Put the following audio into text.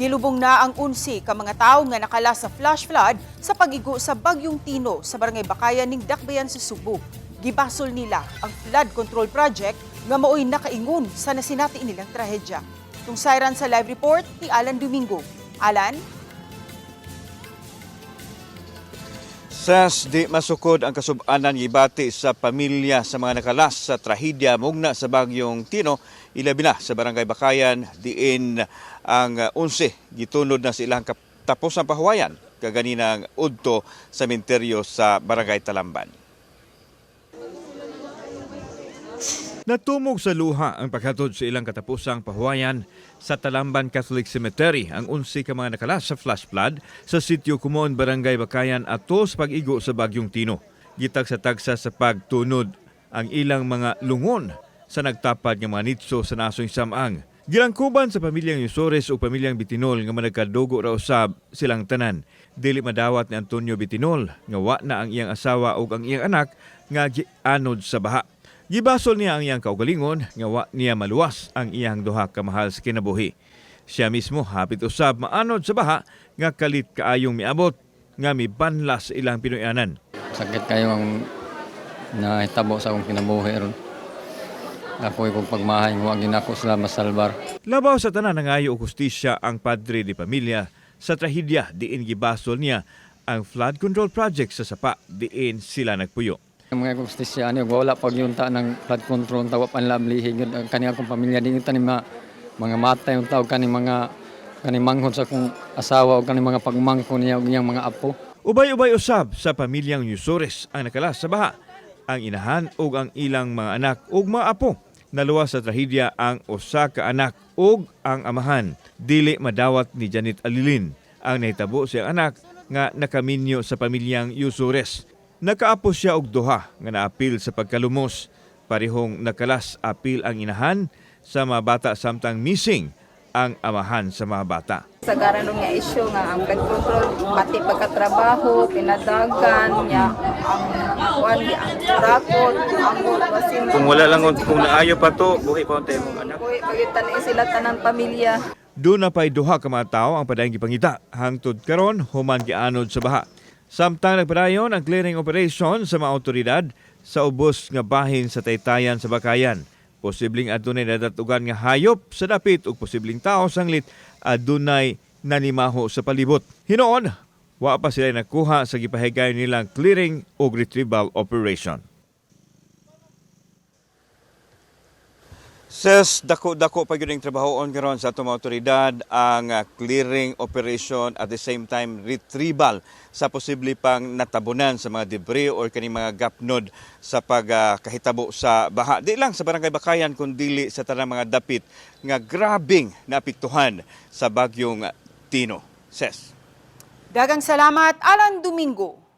Gilubong na ang unsi ka mga tao nga nakala sa flash flood sa pagigo sa Bagyong Tino sa Barangay Bakayan ning Dakbayan sa Subo. Gibasol nila ang flood control project nga maoy nakaingon sa nasinati nilang trahedya. Tung siren sa live report ni Alan Domingo. Alan? Sas di masukod ang kasub-anan gibati sa pamilya sa mga nakalas sa trahedya mugna sa bagyong Tino ilabi na sa barangay Bakayan diin ang uh, unse gitunod na sa ilang kap- tapos ang pahuwayan kaganinang udto sa menteryo sa barangay Talamban. Natumog sa luha ang paghatod sa ilang katapusang pahuwayan sa Talamban Catholic Cemetery ang unsi ka mga nakalas sa flash flood sa sitio Kumon, Barangay Bakayan ato sa pag-igo sa Bagyong Tino. Gitag sa tagsa sa pagtunod ang ilang mga lungon sa nagtapad ng mga nitso sa nasoy Samang. Gilangkuban sa pamilyang Yusores o pamilyang Bitinol nga managkadugo raw usab silang tanan. Dili madawat ni Antonio Bitinol nga wa na ang iyang asawa o ang iyang anak nga gianod sa baha. Gibasol niya ang iyang kaugalingon nga wa niya maluwas ang iyang duha ka mahal sa kinabuhi. Siya mismo hapit usab maanod sa baha nga kalit kaayong miabot nga mibanlas ilang Pinoyanan. sakit kayo ang nahitabo sa akong kinabuhi ron. Ako kong pagmahay, huwag ako sila masalbar. Labaw sa tanan nangayo og hustisya ang padre di pamilya sa trahedya diin gibasol niya ang flood control project sa sapa diin sila nagpuyo. Mga kustisya, ano, wala pag yung ta ng flood control, tawa panlablihi, yun, kani akong pamilya, di ito ni mga, mga matay yung tao, kani mga, kani manghod sa akong asawa, o kani mga pagmangko niya, o iyang mga apo. Ubay-ubay usab sa pamilyang Yusores ang nakalas sa baha. Ang inahan ug ang ilang mga anak ug mga apo. Naluwas sa trahedya ang usa ka anak ug ang amahan. Dili madawat ni Janet Alilin ang nahitabo siyang anak nga nakaminyo sa pamilyang Yusores. Nakaapos siya og duha nga naapil sa pagkalumos. Parehong nakalas apil ang inahan sa mga bata samtang missing ang amahan sa mga bata. sa garanong nga issue nga ang blood control pati pagkatrabaho pinadagan niya ang kuan ang rakot ang wasin Kung wala lang kung naayo pa to, buhi pa unta imong anak. Uy, pagitan sila tanang pamilya Doon na pa'y duha ka mga tao ang padayong gipangita. Hangtod karon human gianod sa baha. Samtang nagpadayon ang clearing operation sa mga otoridad sa ubos nga bahin sa Taytayan sa Bakayan. Posibleng adunay nadatugan nga hayop sa dapit ug posibleng tao sanglit adunay nanimaho sa palibot. Hinoon, wa pa sila nakuha sa gipahigayon nilang clearing ug retrieval operation. Ses dako-dako pa ang trabahoon karon sa atong mga ang uh, clearing operation at the same time retrieval sa posible pang natabunan sa mga debris or kani mga gapnod sa pagkahitabo sa baha. Di lang sa barangay Bakayan kundi sa tanang mga dapit nga grabing naapektuhan sa bagyong Tino. Ses. Dagang salamat, Alan Domingo.